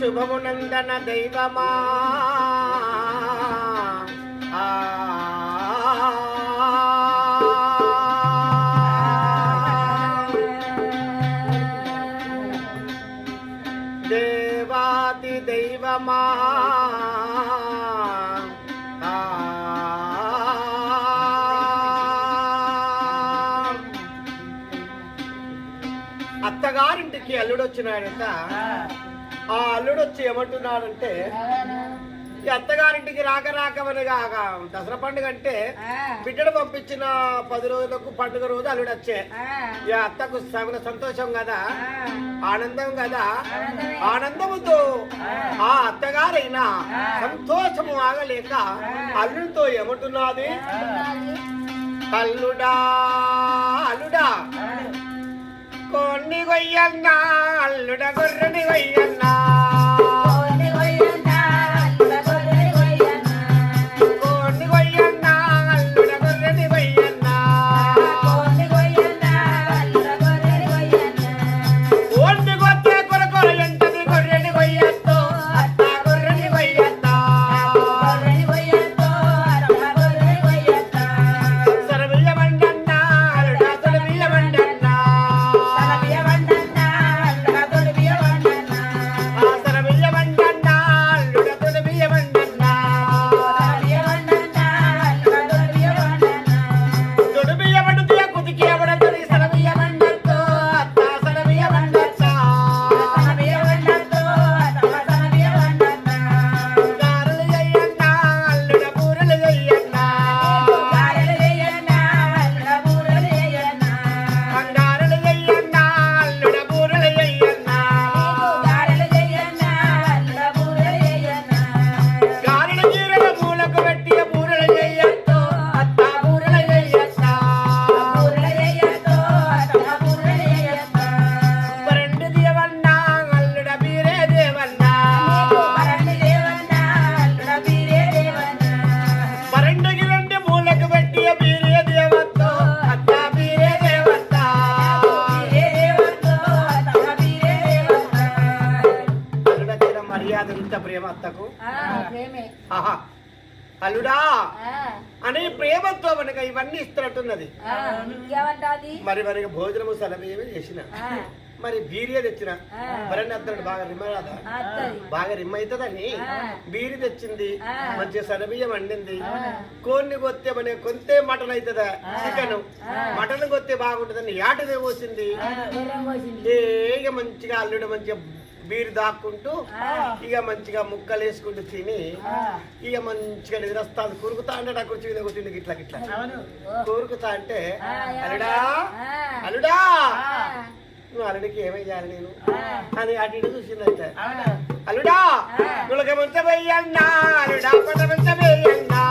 శుభమునందన దైవమా. దేవాతి దైవమా. అల్లుడు వచ్చినాడంట ఆ. అల్లుడు వచ్చి ఏమంటున్నాడంటే ఈ అత్తగారింటికి రాక రాకమనిగా దసరా పండుగ అంటే బిడ్డను పంపించిన పది రోజులకు పండుగ రోజు అల్లుడు వచ్చే ఈ అత్తకు సగల సంతోషం కదా? ఆనందం కదా? ఆనందముతో ఆ. అత్తగారైనా సంతోషము ఆగలేక అల్లుడితో ఏమంటున్నది? అల్లుడా అల్లుడా. కొన్ని కొయ్యన్నా అల్లుడ గొర్రెని వయ్యన్నా ఇంత ప్రేమ. అత్తకు ఆహా. అల్లుడా! అని ప్రేమతో మనక ఇవన్నీ ఇస్తున్నట్టున్నది. మరి మనకి భోజనము సలభేమే చేసిన. మరి బీరియే తెచ్చిన. మరన్నీ అత్తడు బాగా రిమ్మరాదా? బాగా రిమ్మ అవుతుందని. బీరి తెచ్చింది. ఆ. మంచిగా సనబియ్యం వండింది. కోన్ని కొత్తే మన కొంతే మటన్ అవుతుందా చికెన్. మటన్ కొత్తే బాగుంటుందని యాటదే పోసింది? ఏ ఇక మంచిగా అల్లుడు మంచిగా బీరు దాక్కుంటూ ఇక మంచిగా ముక్కలు వేసుకుంటూ తిని ఇక మంచిగా నిద్రస్తాను కురుకుతా అంటే ఆ కుర్చీ మీద కూర్చుంది గిట్లా గిట్లా. కోరుకుతా అంటే అల్లుడా అల్లుడా. నువ్వు అల్లుడికి ఏమయ్యాలి నేను? అని అటు ఇటు చూసిందంటే అల్లుడా నులక ముంచ ముంచ వెయ్యన్నా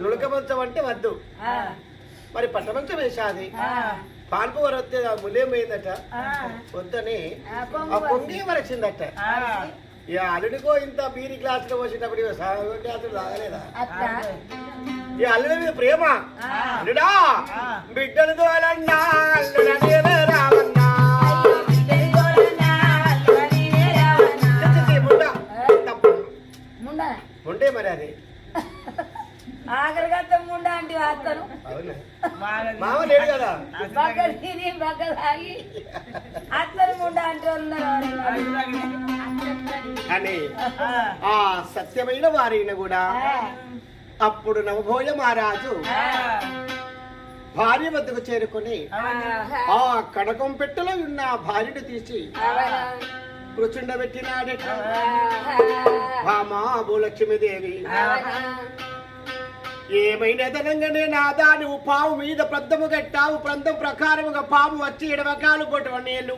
నులక మంచం అంటే వద్దు. మరి పట్టమంచం వేసాది ఆ, పాన్పు వర వస్తే ములేమైందట వద్దని పొంగి వరచిందట. ఇక అల్లుడికో ఇంత బీరి గ్లాసులో పోసేటప్పుడు తాగలేదా? అత్త. ఈ అల్లుడి మీద ప్రేమ. అల్లుడా బిడ్డలు దోలన్నా అల్లుడ మరి. అది ఆఖరిగా ముండా అంటే అత్తను అవునా. మామ లేడు కదా? పక్క తిని పక్క తాగి అత్తను ముండా అంటే ఉన్నారు అని ఆ. సత్యమైన వారిని కూడా అప్పుడు నవభోజ మహారాజు భార్య వద్దకు చేరుకొని ఆ. కడకం పెట్టెలో ఉన్న ఆ భార్యను తీసి కూర్చుండబెట్టినాడట. వామా భూలక్ష్మీదేవి. ఏమైనా తనంగానే నాదా నువ్వు పాము మీద ప్రద్దము కట్టావు. ప్రాంతం ప్రకారముగా పాము వచ్చి ఎడవకాలు కొట్టు నీళ్ళు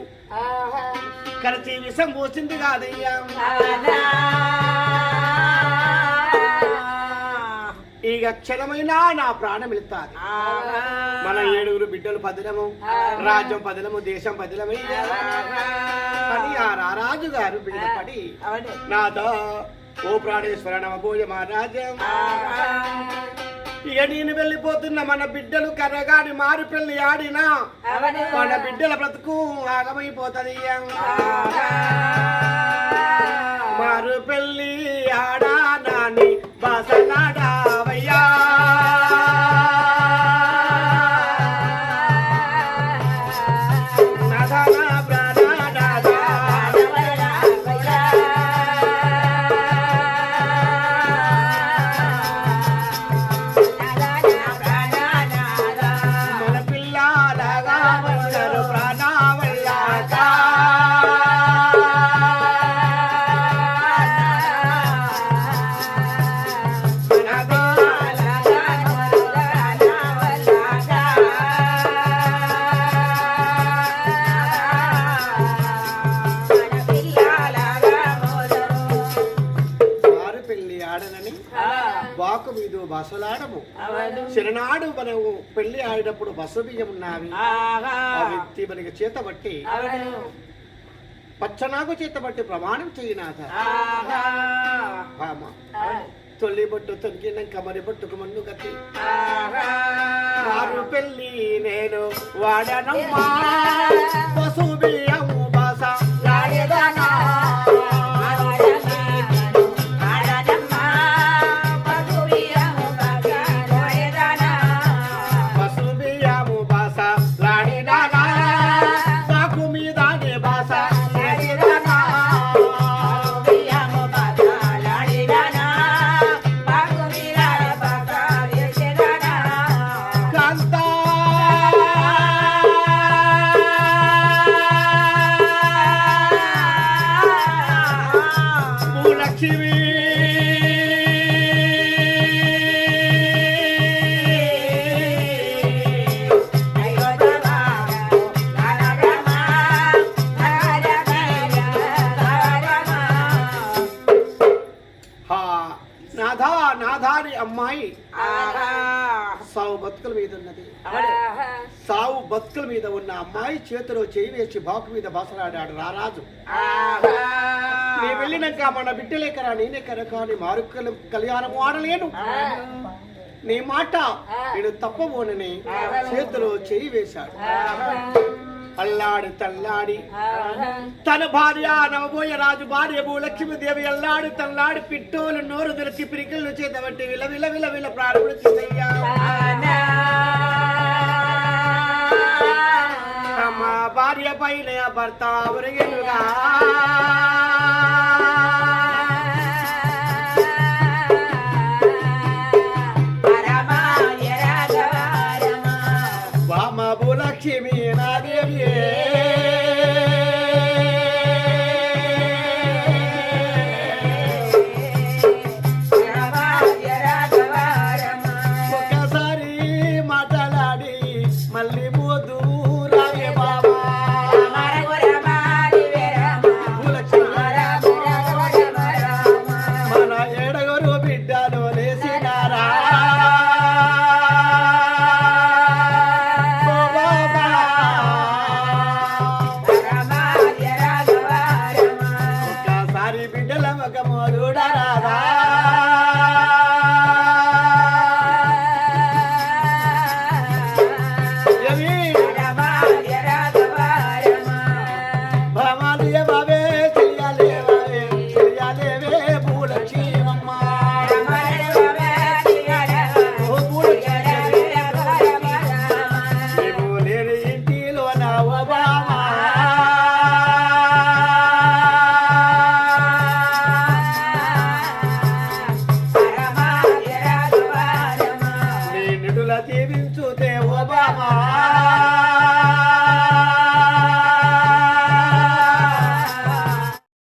కరచి విషం పోసింది కాదయ్యా. క్షణమైనా నా ప్రాణం వెళ్తాది. మన ఏడుగురు బిడ్డలు పదిలము రాజ్యం పదిలము దేశం పదిలమయ్యా కానీ ఆ రారాజు గారు బిడ్డ పడి నాదా ఓ ప్రాణేశ్వర నమ భోజ మహారాజం. ఇక నేను వెళ్ళిపోతున్న మన బిడ్డలు కర్రగాని మారు పెళ్ళి ఆడినా మన బిడ్డల బ్రతుకు ఆగమైపోతుంది. మారు పెళ్ళి ఆడా నాని బసలాడావయ్యా casa బాకు మీద బసలాడము చిరనాడు మనము పెళ్ళి ఆడినప్పుడు బస బియ్యం ఉన్నవి వ్యక్తి మనకి చేత బట్టి పచ్చనాగు చేత బట్టి ప్రమాణం చేయనాథ తొలి బొట్టు తొలిగినాక మరి బొట్టుకు మన్ను మారు పెళ్ళి నేను వాడనమ్మా. పశు నాథా నాథాని అమ్మాయి. సావు బతుకుల మీద ఉన్నది. సావు బతుకుల మీద ఉన్న అమ్మాయి చేతిలో చేయి వేసి బాకు మీద బసలాడాడు రారాజు. నీ వెళ్ళినాక మన బిడ్డలేకరా నేనేకరా కానీ మారు కళ్యాణం ఆడలేను. నీ మాట నేను తప్పబోనని చేతిలో చేయి వేశాడు. అల్లాడి తల్లాడి తన భార్య నవబోయ రాజు భార్య భూలక్ష్మీదేవి అల్లాడి తల్లాడి పిట్టోలు నోరు దొరికి పిరికిళ్ళు చేత బట్టి విల విల విల విల ప్రారంభించిందయ్యా భార్య పైన భర్త అవరిగిలుగా